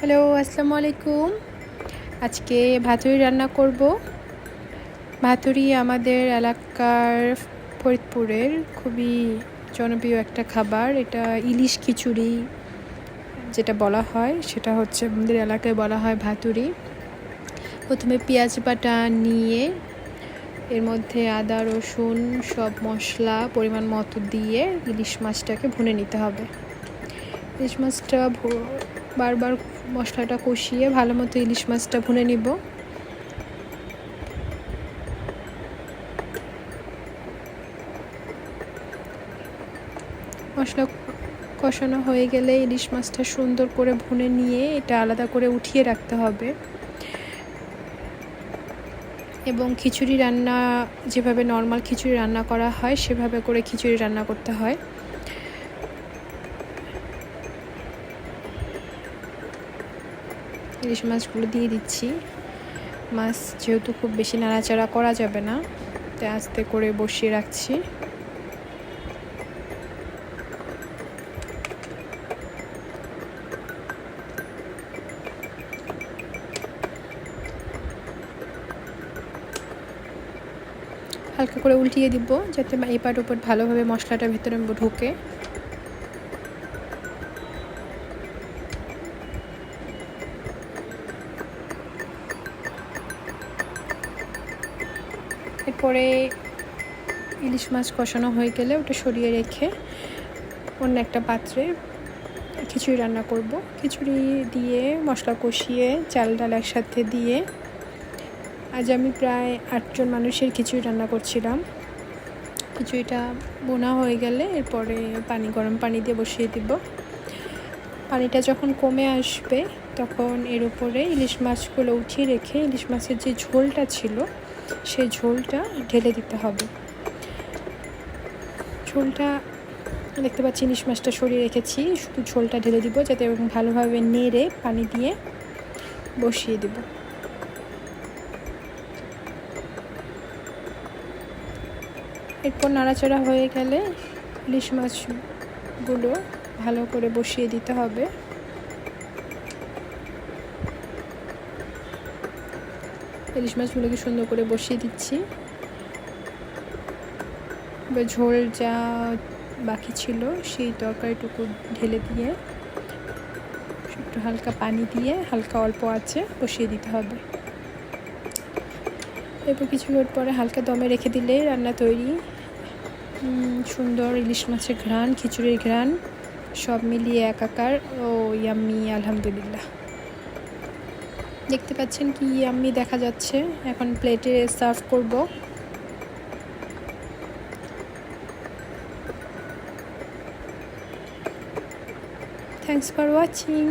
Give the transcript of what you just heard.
Hello, আসসালামু আলাইকুম। আজকে ভাতুরি রান্না করব। ভাতুরি আমাদের এলাকার ফরিদপুরের খুবই জনপ্রিয় একটা খাবার। এটা ইলিশ খিচুড়ি যেটা বলা হয়, সেটা হচ্ছে আমাদের এলাকায় বলা হয় ভাতুরি। প্রথমে পেঁয়াজ বাটা নিয়ে এর মধ্যে আদা, রসুন সব মশলা পরিমাণ মতো দিয়ে ইলিশ মাছটাকে ভুনে নিতে হবে। ইলিশ মাছটা বারবার মশলাটা কষিয়ে ভালো মতো ইলিশ মাছটা ভুনে নিব। মশলা কষানো হয়ে গেলে ইলিশ মাছটা সুন্দর করে ভুনে নিয়ে এটা আলাদা করে উঠিয়ে রাখতে হবে। এবং খিচুড়ি রান্না, যেভাবে নর্মাল খিচুড়ি রান্না করা হয়, সেভাবে করে খিচুড়ি রান্না করতে হয়। ইলিশ মাছগুলো দিয়ে দিচ্ছি। মাছ যেহেতু খুব বেশি নাড়াচাড়া করা যাবে না, তাই আস্তে করে বসিয়ে রাখছি। হালকা করে উল্টিয়ে দিব, যাতে এপাট ওপর ভালোভাবে মশলাটা ভেতরে ঢোকে। এরপরে ইলিশ মাছ কষানো হয়ে গেলে ওটা সরিয়ে রেখে অন্য একটা পাত্রে খিচুড়ি রান্না করব। খিচুড়ি দিয়ে মশলা কষিয়ে চাল ডাল একসাথে দিয়ে আজ আমি প্রায় আটজন মানুষের খিচুড়ি রান্না করছিলাম। খিচুড়িটা বোনা হয়ে গেলে এরপরে পানি, গরম পানি দিয়ে বসিয়ে দিব। পানিটা যখন কমে আসবে তখন এর উপরে ইলিশ মাছগুলো উঠিয়ে রেখে ইলিশ মাছের যে ঝোলটা ছিল সেই ঝোলটা ঢেলে দিতে হবে। ঝোলটা, দেখতে পাচ্ছি ইলিশ মাছটা সরিয়ে রেখেছি। শুধু ঝোলটা ঢেলে দিব যাতে এবং ভালোভাবে নেড়ে পানি দিয়ে বসিয়ে দেব। এরপর নাড়াচাড়া হয়ে গেলে ইলিশ মাছগুলো ভালো করে বসিয়ে দিতে হবে। ইলিশ মাছগুলোকে সুন্দর করে বসিয়ে দিচ্ছি। এবার ঝোল যা বাকি ছিল সেই তরকারিটুকু ঢেলে দিয়ে, একটু হালকা পানি দিয়ে, হালকা অল্প আছে, বসিয়ে দিতে হবে। এরপর কিছুক্ষণ পরে হালকা দমে রেখে দিলে রান্না তৈরি। সুন্দর ইলিশ মাছের ঘ্রাণ, খিচুড়ির ঘ্রাণ, সব মিলিয়ে একাকার ও ইয়াম্মি, আলহামদুলিল্লাহ। দেখতে পাচ্ছেন কি আমি দেখা যাচ্ছে। এখন প্লেটে সার্ভ করব। Thanks for watching